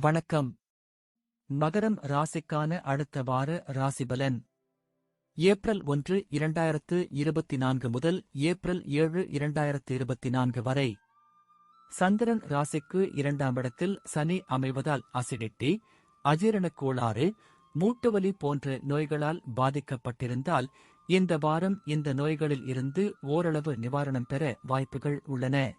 வணக்கம். மகரம் ராசிக்கான அடுத்த வார ராசிபலன். ஏப்ரல் ஒன்று இரண்டாயிரத்து இருபத்தி நான்கு முதல் ஏப்ரல் ஏழு இரண்டாயிரத்து இருபத்தி நான்கு வரை. சந்திரன் ராசிக்கு இரண்டாம் இடத்தில் சனி அமைவதால் அசிடிட்டி அஜீரணக் கோளாறு மூட்டுவலி போன்ற நோய்களால் பாதிக்கப்பட்டிருந்தால் இந்த வாரம் இந்த நோய்களில் இருந்து ஓரளவு நிவாரணம் பெற வாய்ப்புகள் உள்ளன.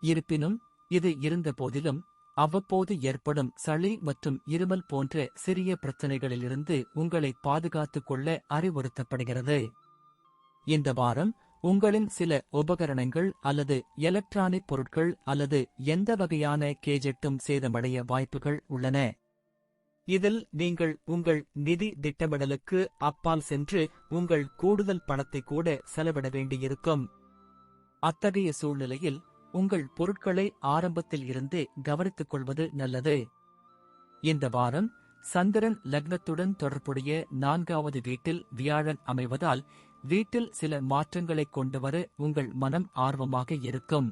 இருப்பினும் இது இருந்தபோதிலும் அவ்வப்போது ஏற்படும் சளி மற்றும் இருமல் போன்ற சிறிய பிரச்சனைகளிலிருந்து உங்களை பாதுகாத்துக் கொள்ள அறிவுறுத்தப்படுகிறது. இந்த வாரம் உங்களின் சில உபகரணங்கள் அல்லது எலக்ட்ரானிக் பொருட்கள் அல்லது எந்த வகையான கேஜெட்டும் சேதமடைய வாய்ப்புகள் உள்ளன. இதில் நீங்கள் உங்கள் நிதி திட்டமிடலுக்கு அப்பால் சென்று உங்கள் கூடுதல் பணத்தை கூட செலவிட வேண்டியிருக்கும். அத்தகைய சூழ்நிலையில் உங்கள் பொருட்களை ஆரம்பத்தில் இருந்தே கவனித்துக் கொள்வது நல்லது. இந்த வாரம் சந்திரன் லக்னத்துடன் தொடர்புடைய நான்காவது வீட்டில் வியாழன் அமைவதால் வீட்டில் சில மாற்றங்களை கொண்டுவர உங்கள் மனம் ஆர்வமாக இருக்கும்.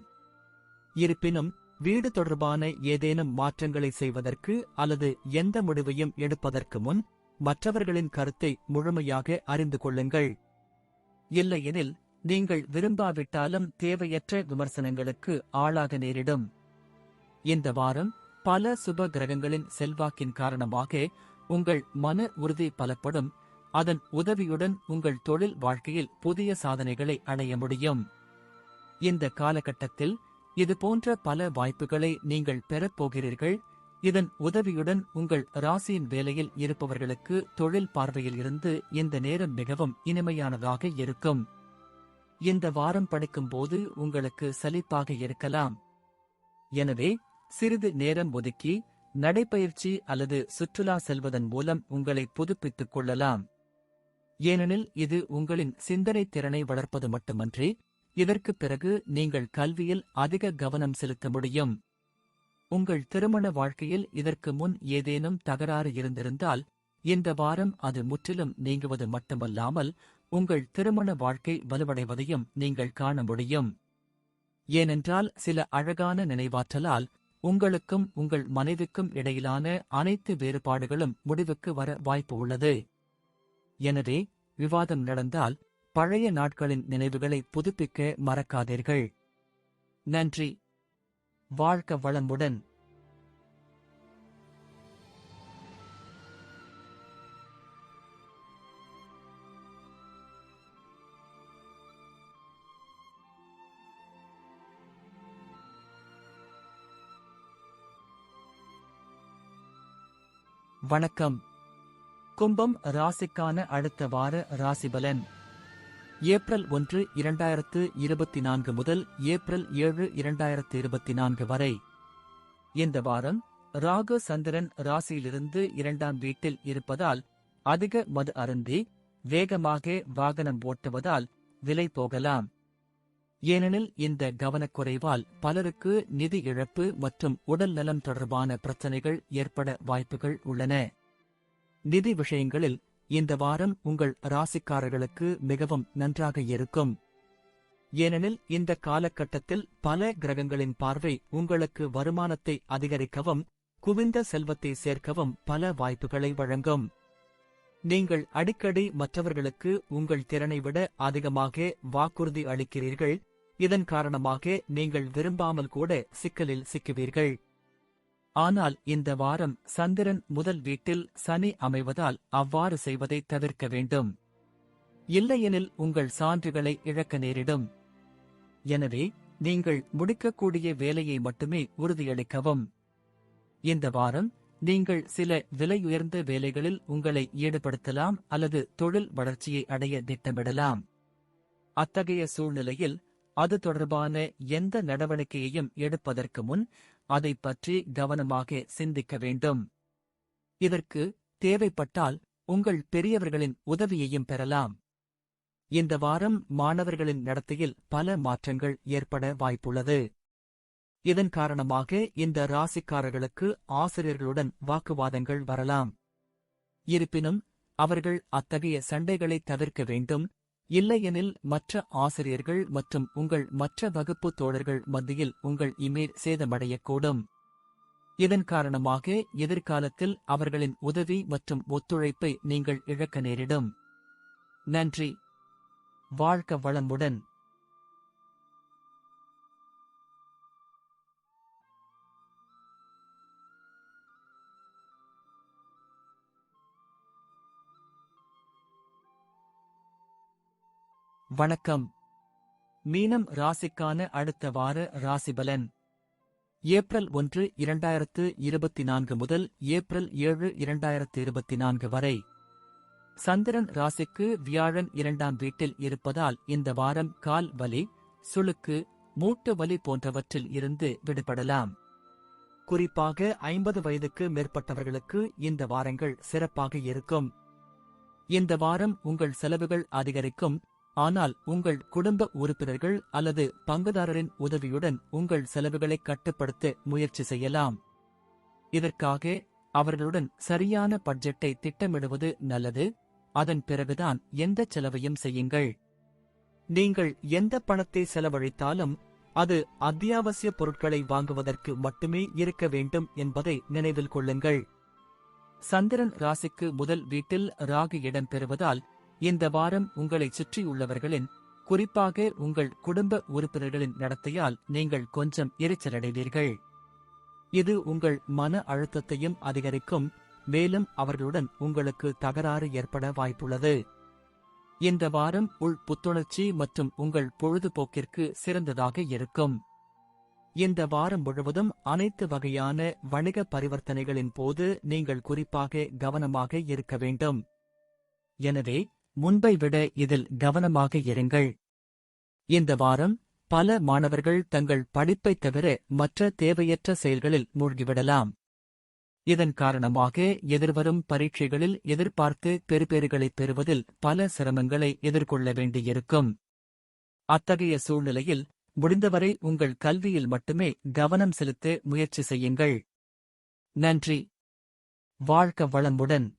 இருப்பினும் வீடு தொடர்பான ஏதேனும் மாற்றங்களை செய்வதற்கு அல்லது எந்த முடிவையும் எடுப்பதற்கு முன் மற்றவர்களின் கருத்தை முழுமையாக அறிந்து கொள்ளுங்கள். இல்லையெனில் நீங்கள் விரும்பாவிட்டாலும் தேவையற்ற விமர்சனங்களுக்கு ஆளாக நேரிடும். இந்த வாரம் பல சுப கிரகங்களின் செல்வாக்கின் காரணமாக உங்கள் மன உறுதி பலப்படும். அதன் உதவியுடன் உங்கள் தொழில் வாழ்க்கையில் புதிய சாதனைகளை அடைய முடியும். இந்த காலகட்டத்தில் இதுபோன்ற பல வாய்ப்புகளை நீங்கள் பெறப் போகிறீர்கள். இதன் உதவியுடன் உங்கள் ராசியின் வேலையில் இருப்பவர்களுக்கு தொழில் பார்வையில் இருந்து இந்த நேரம் மிகவும் இனிமையானதாக இருக்கும். இந்த வாரம் படிக்கும்போது உங்களுக்கு சலிப்பாக இருக்கலாம். எனவே சிறிது நேரம் ஒதுக்கி நடைப்பயிற்சி அல்லது சுற்றுலா செல்வதன் மூலம் உங்களை புதுப்பித்துக் கொள்ளலாம். ஏனெனில் இது உங்களின் சிந்தனை திறனை வளர்ப்பது மட்டுமன்றி இதற்குப் பிறகு நீங்கள் கல்வியில் அதிக கவனம் செலுத்த முடியும். உங்கள் திருமண வாழ்க்கையில் இதற்கு முன் ஏதேனும் தகராறு இருந்திருந்தால் இந்த வாரம் அது முற்றிலும் நீங்குவது மட்டுமல்லாமல் உங்கள் திருமண வாழ்க்கை வலுவடைவதையும் நீங்கள் காண முடியும். ஏனென்றால் சில அழகான நினைவாற்றலால் உங்களுக்கும் உங்கள் மனைவிக்கும் இடையிலான அனைத்து வேறுபாடுகளும் முடிவுக்கு வர வாய்ப்பு உள்ளது. எனவே விவாதம் நடந்தால் பழைய நாட்களின் நினைவுகளை புதுப்பிக்க மறக்காதீர்கள். நன்றி. வாழ்க்க வளமுடன். வணக்கம். கும்பம் ராசிக்கான அடுத்த வார ராசிபலன். ஏப்ரல் ஒன்று இரண்டாயிரத்து இருபத்தி நான்கு முதல் ஏப்ரல் ஏழு இரண்டாயிரத்து இருபத்தி நான்கு வரை. இந்த வாரம் ராகு சந்திரன் ராசியிலிருந்து இரண்டாம் வீட்டில் இருப்பதால் அதிக மது அருந்தி வேகமாக வாகனம் ஓட்டுவதால் விலை போகலாம். ஏனெனில் இந்த கவனக்குறைவால் பலருக்கு நிதி இழப்பு மற்றும் உடல் நலம் தொடர்பான பிரச்சனைகள் ஏற்பட வாய்ப்புகள் உள்ளன. நிதி விஷயங்களில் இந்த வாரம் உங்கள் ராசிக்காரர்களுக்கு மிகவும் நன்றாக இருக்கும். ஏனெனில் இந்த காலகட்டத்தில் பல கிரகங்களின் பார்வை உங்களுக்கு வருமானத்தை அதிகரிக்கவும் குவிந்த செல்வத்தை சேர்க்கவும் பல வாய்ப்புகளை வழங்கும். நீங்கள் அடிக்கடி மற்றவர்களுக்கு உங்கள் திறனை விட அதிகமாக வாக்குறுதி அளிக்கிறீர்கள் இதன் காரணமாக நீங்கள் விரும்பாமல் கூட சிக்கலில் சிக்குவீர்கள். ஆனால் இந்த வாரம் சந்திரன் முதல் வீட்டில் சனி அமைவதால் அவ்வாறு செய்வதை தவிர்க்க வேண்டும். இல்லையெனில் உங்கள் சான்றுகளை இழக்க நேரிடும். எனவே நீங்கள் முடிக்கக்கூடிய வேலையை மட்டுமே உறுதியளிக்கவும். இந்த வாரம் நீங்கள் சில விலையுயர்ந்த வேலைகளில் உங்களை ஈடுபடுத்தலாம் அல்லது தொழில் வளர்ச்சியை அடைய திட்டமிடலாம். அத்தகைய சூழ்நிலையில் அது தொடர்பான எந்த நடவடிக்கையையும் எடுப்பதற்கு முன் அதை பற்றி கவனமாக சிந்திக்க வேண்டும். இதற்கு தேவைப்பட்டால் உங்கள் பெரியவர்களின் உதவியையும் பெறலாம். இந்த வாரம் மாணவர்களின் நடத்தையில் பல மாற்றங்கள் ஏற்பட வாய்ப்புள்ளது. இதன் காரணமாக இந்த ராசிக்காரர்களுக்கு ஆசிரியர்களுடன் வாக்குவாதங்கள் வரலாம். இருப்பினும் அவர்கள் அத்தகைய சண்டைகளை தவிர்க்க வேண்டும். இல்லையெனில் மற்ற ஆசிரியர்கள் மற்றும் உங்கள் மற்ற வகுப்பு தோழர்கள் மத்தியில் உங்கள் இமேஜ் சேதமடையக்கூடும். இதன் காரணமாக எதிர்காலத்தில் அவர்களின் உதவி மற்றும் ஒத்துழைப்பை நீங்கள் இழக்க நேரிடும். நன்றி. வாழ்க வளமுடன். வணக்கம். மீனம் ராசிக்கான அடுத்த வார ராசிபலன். ஏப்ரல் ஒன்று இரண்டாயிரத்து இருபத்தி நான்கு முதல் ஏப்ரல் ஏழு இரண்டாயிரத்து இருபத்தி நான்கு வரை. சந்திரன் ராசிக்கு வியாழன் இரண்டாம் வீட்டில் இருப்பதால் இந்த வாரம் கால் வலி சுளுக்கு மூட்டு வலி போன்றவற்றில் இருந்து விடுபடலாம். குறிப்பாக ஐம்பது வயதுக்கு மேற்பட்டவர்களுக்கு இந்த வாரங்கள் சிறப்பாக இருக்கும். இந்த வாரம் உங்கள் செலவுகள் அதிகரிக்கும் ஆனால் உங்கள் குடும்ப உறுப்பினர்கள் அல்லது பங்குதாரரின் உதவியுடன் உங்கள் செலவுகளை கட்டுப்படுத்த முயற்சி செய்யலாம். இதற்காக அவர்களுடன் சரியான பட்ஜெட்டை திட்டமிடுவது நல்லது. அதன் பிறகுதான் எந்த செலவையும் செய்யுங்கள். நீங்கள் எந்த பணத்தை செலவழித்தாலும் அது அத்தியாவசிய பொருட்களை வாங்குவதற்கு மட்டுமே இருக்க வேண்டும் என்பதை நினைவில் கொள்ளுங்கள். சந்திரன் ராசிக்கு முதல் வீட்டில் ராகு இடம் பெறுவதால் இந்த வாரம் உங்களைச் சுற்றியுள்ளவர்களின் குறிப்பாக உங்கள் குடும்ப உறுப்பினர்களின் நடத்தையால் நீங்கள் கொஞ்சம் எரிச்சலடைவீர்கள். இது உங்கள் மன அழுத்தத்தையும் அதிகரிக்கும் மேலும் அவர்களுடன் உங்களுக்கு தகராறு ஏற்பட வாய்ப்புள்ளது. இந்த வாரம் உள் புத்துணர்ச்சி மற்றும் உங்கள் பொழுதுபோக்கிற்கு சிறந்ததாக இருக்கும். இந்த வாரம் முழுவதும் அனைத்து வகையான வணிக பரிவர்த்தனைகளின் போது நீங்கள் குறிப்பாக கவனமாக இருக்க வேண்டும். எனவே முன்பை விட இதில் கவனமாக இருங்கள். இந்த வாரம் பல மாணவர்கள் தங்கள் படிப்பைத் தவிர மற்ற தேவையற்ற செயல்களில் மூழ்கிவிடலாம். இதன் காரணமாக எதிர்வரும் பரீட்சைகளில் எதிர்பார்த்து பெறுபேறுகளைப் பெறுவதில் பல சிரமங்களை எதிர்கொள்ள வேண்டியிருக்கும். அத்தகைய சூழ்நிலையில் முடிந்தவரை உங்கள் கல்வியில் மட்டுமே கவனம் செலுத்த முயற்சி செய்யுங்கள். நன்றி. வாழ்க வளமுடன்.